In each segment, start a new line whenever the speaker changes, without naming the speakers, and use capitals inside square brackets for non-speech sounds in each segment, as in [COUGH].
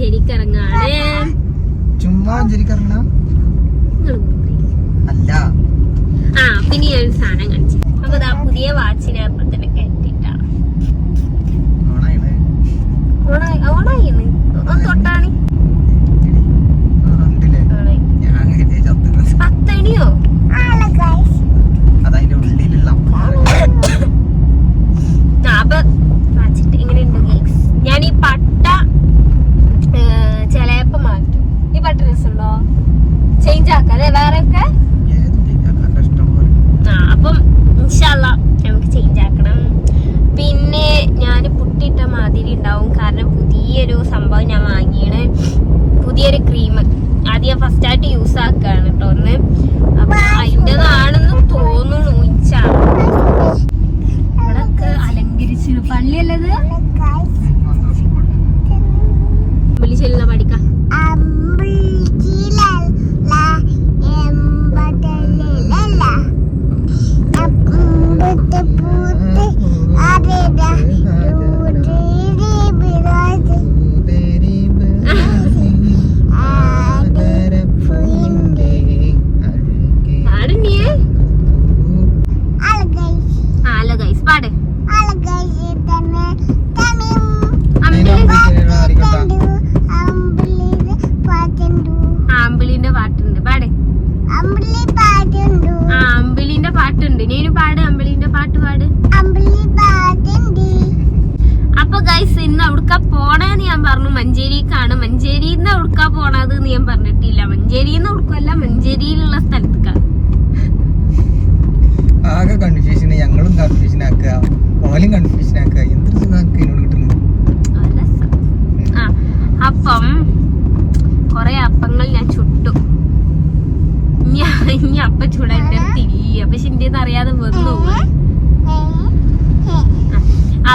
മഞ്ചേരിക്ക് ഇറങ്ങാണ്
ചുമ്മാ അഞ്ചരിക്കറങ്ങണം.
നിങ്ങൾ
അല്ല.
ആ പിന്നെ ഞാൻ സാധനം കാണിച്ചു. അപ്പൊ ഇതാ പുതിയ വാച്ചിനെ അപ്പൊ തന്നെ കെട്ടിട്ടാണ് ഓണായിന്ന്. ഒന്ന് തൊട്ടാണ്. പത്തണിയോ? എവിടുക്ക പോണേന്ന് ഞാൻ പറഞ്ഞു. മഞ്ചേരിക്കാണ്. മഞ്ചേരിന്ന് എവിടുക്ക പോണത് എന്ന് ഞാൻ പറഞ്ഞിട്ടില്ല. മഞ്ചേരിന്ന് എവിടുക്കല്ല മഞ്ചേരിയിലുള്ള സ്ഥലത്തേക്കാണ്.
ആകെ കൺഫ്യൂഷൻ ഞങ്ങളും കൺഫ്യൂഷൻ ആക്കുക. ഓലും കൺഫ്യൂഷൻ ആക്കുക. എന്തൊരു സുഖം എന്നോട്
കിട്ടുന്നു അപ്പം കൊറേ അപ്പങ്ങൾ ഞാൻ ചുട്ടു. ഞാൻ ഇനി അപ്പ ചൂടാൻ തിരിയ. പക്ഷെ എന്റെ അറിയാതെ വന്നു.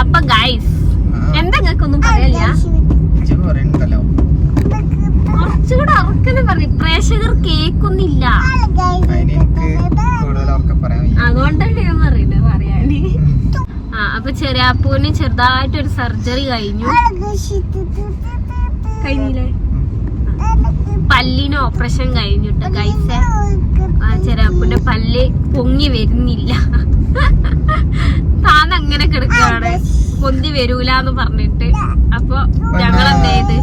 അപ്പൊ ഗൈസ് എന്താ ഞങ്ങൾക്കൊന്നും പറയല്ല കുറച്ചുകൂടെ അറക്കനെ പറഞ്ഞു. പ്രേക്ഷകർ
കേക്കൊന്നില്ല.
അതുകൊണ്ടല്ലേ ഞാൻ പറയുന്നത് പറയാന്. ആ അപ്പൊ ചെറിയാപ്പൂന് ചെറുതായിട്ടൊരു സർജറി കഴിഞ്ഞു. കഴിഞ്ഞില്ലേ? പല്ലിന് ഓപ്പറേഷൻ കഴിഞ്ഞിട്ട് ഗൈസ് ആ ചെറിയാപ്പൂന്റെ പല്ല് പൊങ്ങി വരുന്നില്ല. താൻ അങ്ങനെ കിടക്കുകയാണ് പൊന്തി വരൂലെന്ന് പറഞ്ഞിട്ട് അപ്പൊ ഞങ്ങൾ എന്ത് ചെയ്ത്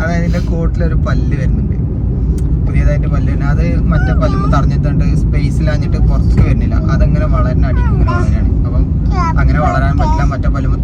അതായത് കോട്ടിലൊരു പല്ല് വരുന്നുണ്ട്. പുതിയതായിട്ട് പല്ല് വരുന്നത് അത് മറ്റേ തറഞ്ഞിട്ടുണ്ട് തടഞ്ഞിട്ടുണ്ട്. സ്പേസിലാഞ്ഞിട്ട് പുറത്തേക്ക് വരുന്നില്ല. അതങ്ങനെ വളരണ അടിക്ക് ഇങ്ങനെ വളരാണ്. അപ്പം അങ്ങനെ വളരാൻ പറ്റില്ല. മറ്റേ പല്ലുമ്പോ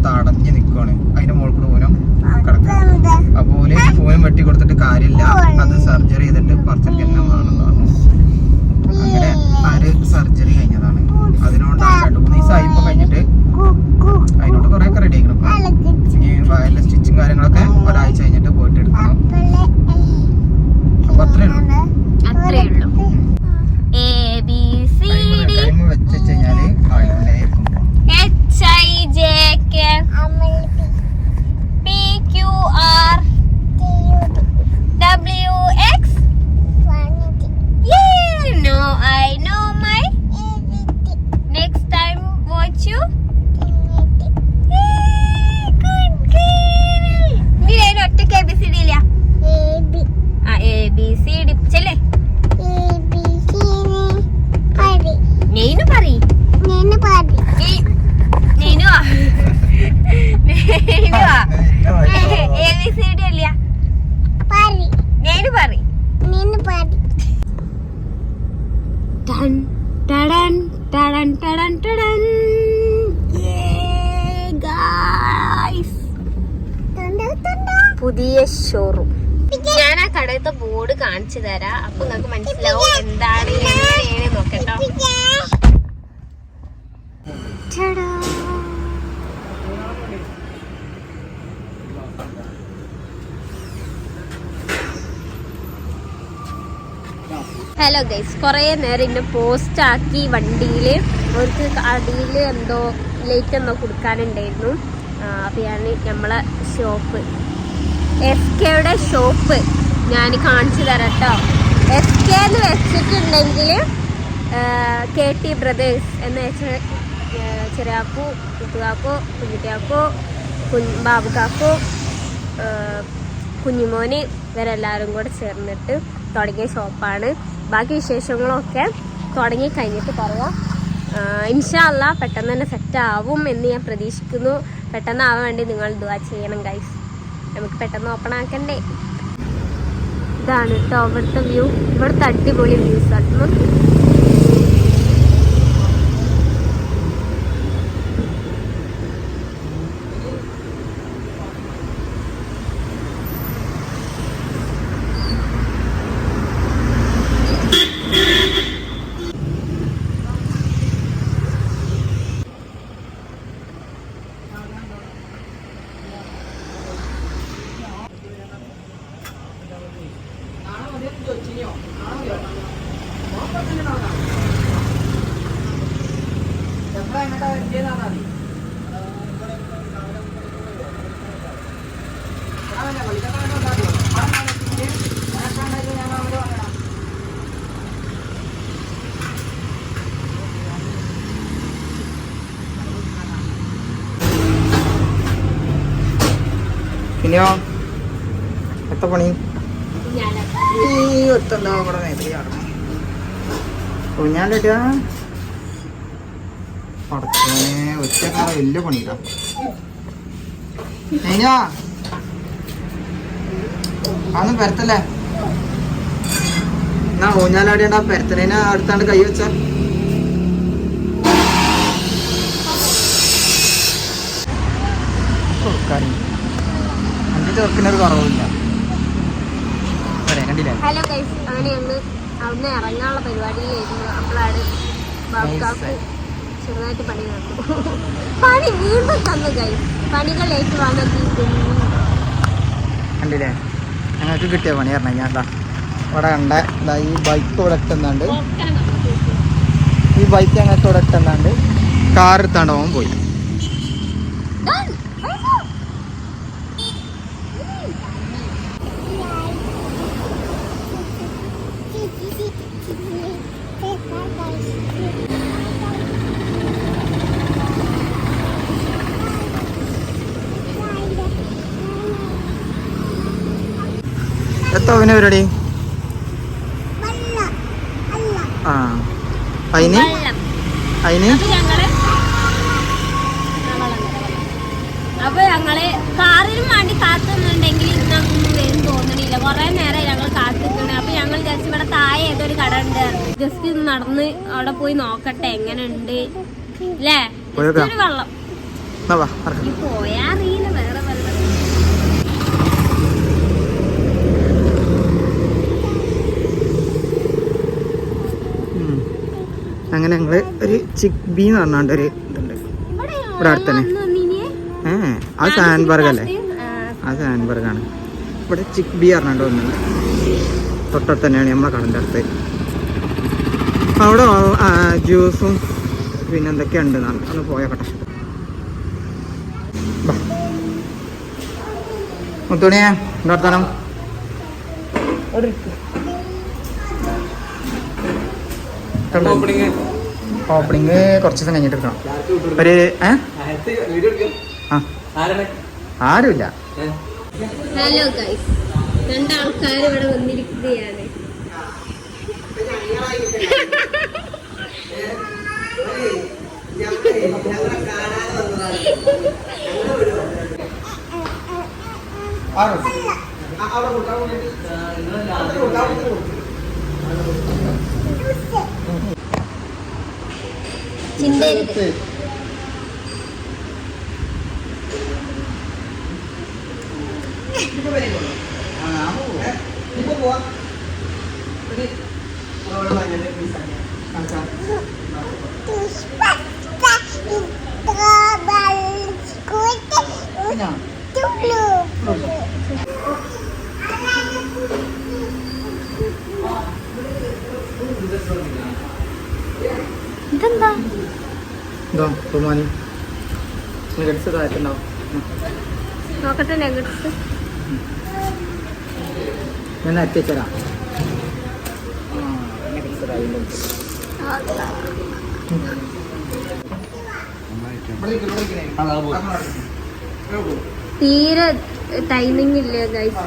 പുതിയ ഷോറൂം ഞാൻ ആ കടയത്തെ ബോർഡ് കാണിച്ചു തരാം. അപ്പൊ നിങ്ങൾക്ക് മനസ്സിലാവും എന്താണ് എങ്ങനെയാണ് നോക്കട്ടോ. ഹലോ ഗൈസ് കുറേ നേരം എന്നെ പോസ്റ്റാക്കി വണ്ടിയിൽ അവർക്ക് അടിയിൽ എന്തോ ലൈറ്റ് എന്തോ കൊടുക്കാനുണ്ടായിരുന്നു. അപ്പോൾ ഞാൻ നമ്മളെ ഷോപ്പ് എഫ് കെയുടെ ഷോപ്പ് ഞാൻ കാണിച്ചു തരാം കേട്ടോ എഫ് കെ എന്ന് വെച്ചിട്ടുണ്ടെങ്കിൽ കെ ടി ബ്രദേഴ്സ് എന്ന് വെച്ചാൽ ചെറിയാക്കോ കുത്തുകാക്കോ കുഞ്ഞുട്ടിയാക്കു കുഞ്ഞ് ബാബുക്കാക്കോ കുഞ്ഞുമോന് ഇവരെല്ലാവരും കൂടെ ചേർന്നിട്ട് തുടങ്ങിയ ഷോപ്പാണ് ബാക്കി വിശേഷങ്ങളൊക്കെ തുടങ്ങി കഴിഞ്ഞിട്ട് പറയാം. ഇൻഷാല്ല പെട്ടെന്ന് തന്നെ സെറ്റ് ആവും എന്ന് ഞാൻ പ്രതീക്ഷിക്കുന്നു. പെട്ടെന്ന് ആവാൻ വേണ്ടി നിങ്ങൾ ദുവാ ചെയ്യണം ഗൈസ് നമുക്ക് പെട്ടെന്ന് ഓപ്പൺ ആക്കണ്ടേ? ഇതാണ് കേട്ടോ ഇവിടുത്തെ വ്യൂ ഇവിടുത്തെ അടിപൊളി വ്യൂസ് ആണ്.
പിന്നെയോ? എത്ര പണി? പടച്ചോനെ ഒറ്റക്കാല വലിയ പണിയില്ല കഴിഞ്ഞാ? അതൊന്നും എന്നാ ആ പരത്തണേനെ അടുത്താണ്ട് കൈ വെച്ച. അഞ്ച് ചെറുക്കിനൊരു കുറവില്ല
ഹലോ ഗൈസ് അങ്ങനെ ഞങ്ങൾ അവിടുന്ന് ഇറങ്ങാനുള്ള പരിപാടിയിലായിരുന്നു. അപ്പോഴാണ് ബാബുക്കാക്ക് ചെറുതായിട്ട് പണി തന്നു. പണി വീണ്ടും തന്നു ഗൈസ് പണികൾ ഏറ്റു
കണ്ടില്ലേ? ഞങ്ങൾക്ക് കിട്ടിയ പണി പറഞ്ഞാൽ ഞാൻ ഇവിടെ കണ്ട ഈ ബൈക്ക് ഇവിടെ ഈ ബൈക്ക് ഞങ്ങൾക്ക് ഇവിടെ ഇട്ടുന്നുണ്ട് കാർ എടുത്താണ്ട് പോയി. പിന്നെ പരിപാടി? ആ. അതിന് അതിന്
അപ്പൊ ഞങ്ങൾ കാറിനും വേണ്ടി കാത്തുന്നുണ്ടെങ്കിൽ ഇന്നൊന്നും വരും തോന്നണില്ല. കൊറേ നേരം ഞങ്ങൾ കാത്തുനിന്നത് അപ്പൊ ഞങ്ങൾ ജസ്റ്റ് ഇവിടെ താഴെ ഏതൊരു കട ഉണ്ട്. ജസ്റ്റ് നടന്ന് അവിടെ പോയി നോക്കട്ടെ എങ്ങനെ ഉണ്ട് അല്ലേ. വെള്ളം. പോയാ അറിയില്ല വേറെ വെള്ളം
ഉം. അങ്ങനെ ഞങ്ങൾ ഒരു ചിക്ക് ബി എന്ന് പറഞ്ഞാണ്ട് ഒരു ഇതുണ്ട്. ഇവിടെ അടുത്തന്നെ ഏ ആ സാൻബർഗ് അല്ലേ ആ സാൻബർഗ് ആണ് ഇവിടെ ചിക്ക് ബി പറഞ്ഞാണ്ട് വന്നത് തൊട്ടടുത്ത് തന്നെയാണ് നമ്മളെ കടന്റെ അടുത്ത്. അവിടെ ജ്യൂസും പിന്നെ എന്തൊക്കെ ഉണ്ട് ഒന്ന് പോയോക്കട്ടെ. മുത്തുണിയാ എന്താ വർത്താനം? ഓപ്പണിങ് കുറച്ച് ദിവസം കഴിഞ്ഞിട്ട് എടുക്കണം. ഒരു ആരുമില്ല.
ഹലോ ഗൈസ് രണ്ടാൾക്കാർ ഇവിടെ വന്നിരിക്കുകയാണ്. ചിന്തരുത്
Terus pas, pas, ബഹുമാനി. നെഗറ്റ്സ് താഴത്തുണ്ടാവും
നോക്കട്ടെ നെഗറ്റ്സ്
ഞാൻ അറ്റച്ചരാ
തീരെ ടൈമിംഗ് ഇല്ല ഗൈസ്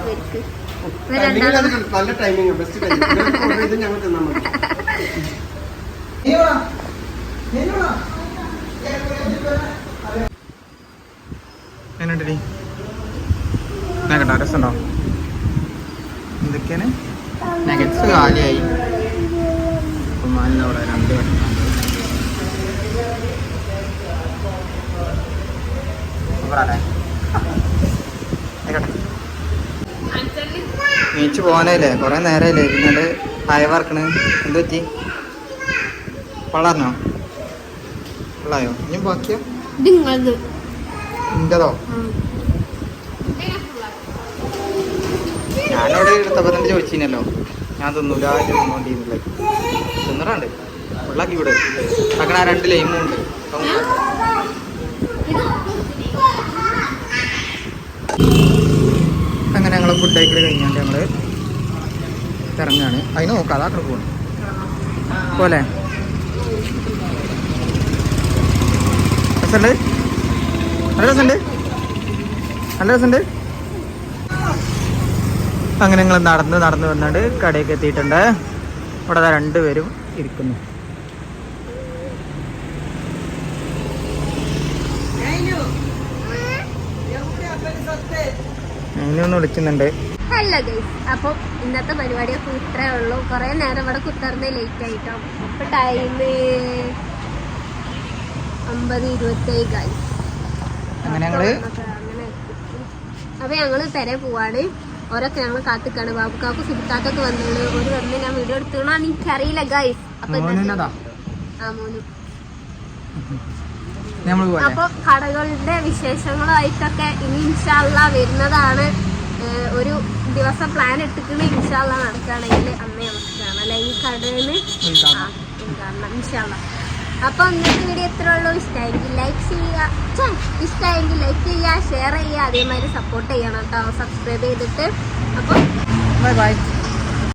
നല്ല ടൈമിംഗ് ബെസ്റ്റ് ടൈമിംഗ് ഞങ്ങൾ തിന്നാൻ മതി [LAUGHS]
എന്നുണ്ടടി ഞാൻ കേട്ടോ രസമുണ്ടോ എന്തൊക്കെയാണ്? നഗറ്റ്സ് കാലിയായി. അവിടെ രണ്ട് നീച്ച് പോകാനല്ലേ കുറേ നേരമല്ലേ പിന്നെ അയവർക്കണ് എന്ത് പറ്റി? വളർന്നോ ഉള്ളായോ ഇനി ബാക്കിയോ?
നിങ്ങളത്
നിന്റെതോ ഞാനവിടെ എടുത്തപ്പോൾ തന്നെ ചോദിച്ചിനല്ലോ? ഞാൻ തിന്നൂല തിന്നോണ്ടിരുന്നില്ല. തിന്നറുണ്ട്. ഉള്ളാക്കി ഇവിടെ. അങ്ങനെ ആ രണ്ട് ലൈമും ഉണ്ട്. അങ്ങനെ ഞങ്ങൾ ഫുഡ് കഴിക്കൽ കഴിഞ്ഞാണ്ട് ഞങ്ങൾ ഇറങ്ങാണ്. അതിന് നോക്കാം അതാ പോകണം പോലെ രസമുണ്ട് നല്ല രസമുണ്ട് നല്ല രസമുണ്ട് അങ്ങനെ ഞങ്ങൾ നടന്ന് നടന്ന് വന്നിട്ട് കടയിലേക്ക് എത്തിയിട്ടുണ്ട്. ഇവിടെ രണ്ടുപേരും ഇരിക്കുന്നു. ഒന്ന് വിളിക്കുന്നുണ്ട്.
Hello guys. അപ്പം ഇന്നത്തെ പരിപാടിയൊക്കെ ഇത്രേ ഉള്ളൂ. കുറേ നേരം ഇവിടെ കുത്തർന്ന് ലേറ്റ് ആയിട്ടോ. അപ്പൊ ടൈം അമ്പത് ഇരുപത്തേഴ് ഗൈസ്
അങ്ങനെ ഞങ്ങൾ
അപ്പൊ പെരെ പോവാണ്. ഓരോക്കെ ഞങ്ങൾ കാത്തിക്കാണ്. ബാബുക്കാക്ക് സുബിത്താത്തൊക്കെ വന്നുള്ളു ഒരു വന്ന് ഞാൻ വീഡിയോ എടുത്തോണാന്ന് എനിക്കറിയില്ല ഗൈസ് അപ്പൊ ആ മോനു. അപ്പൊ കടകളുടെ വിശേഷങ്ങളായിട്ടൊക്കെ ഇനി ഇൻഷാല്ല വരുന്നതാണ്. ഒരു ദിവസം പ്ലാൻ എടുത്തിട്ട് ഇൻഷാല്ല നടക്കുകയാണെങ്കിൽ അന്നേ നമുക്ക് കാണാം. അല്ലെ? ഈ കടയിൽ
ഉദ്ഘാടനം.
കാണണം ഇൻഷാല്ല അപ്പൊ ഇന്നത്തെ വീഡിയോ എത്ര ഉള്ളൂ. ഇഷ്ടമായെങ്കിൽ ലൈക്ക് ചെയ്യുക. ഇഷ്ടമായെങ്കിൽ ലൈക്ക് ചെയ്യുക ഷെയർ ചെയ്യുക അതേമാതിരി സപ്പോർട്ട് ചെയ്യണം കേട്ടോ. സബ്സ്ക്രൈബ് ചെയ്തിട്ട്. അപ്പോൾ
ബൈ ബൈ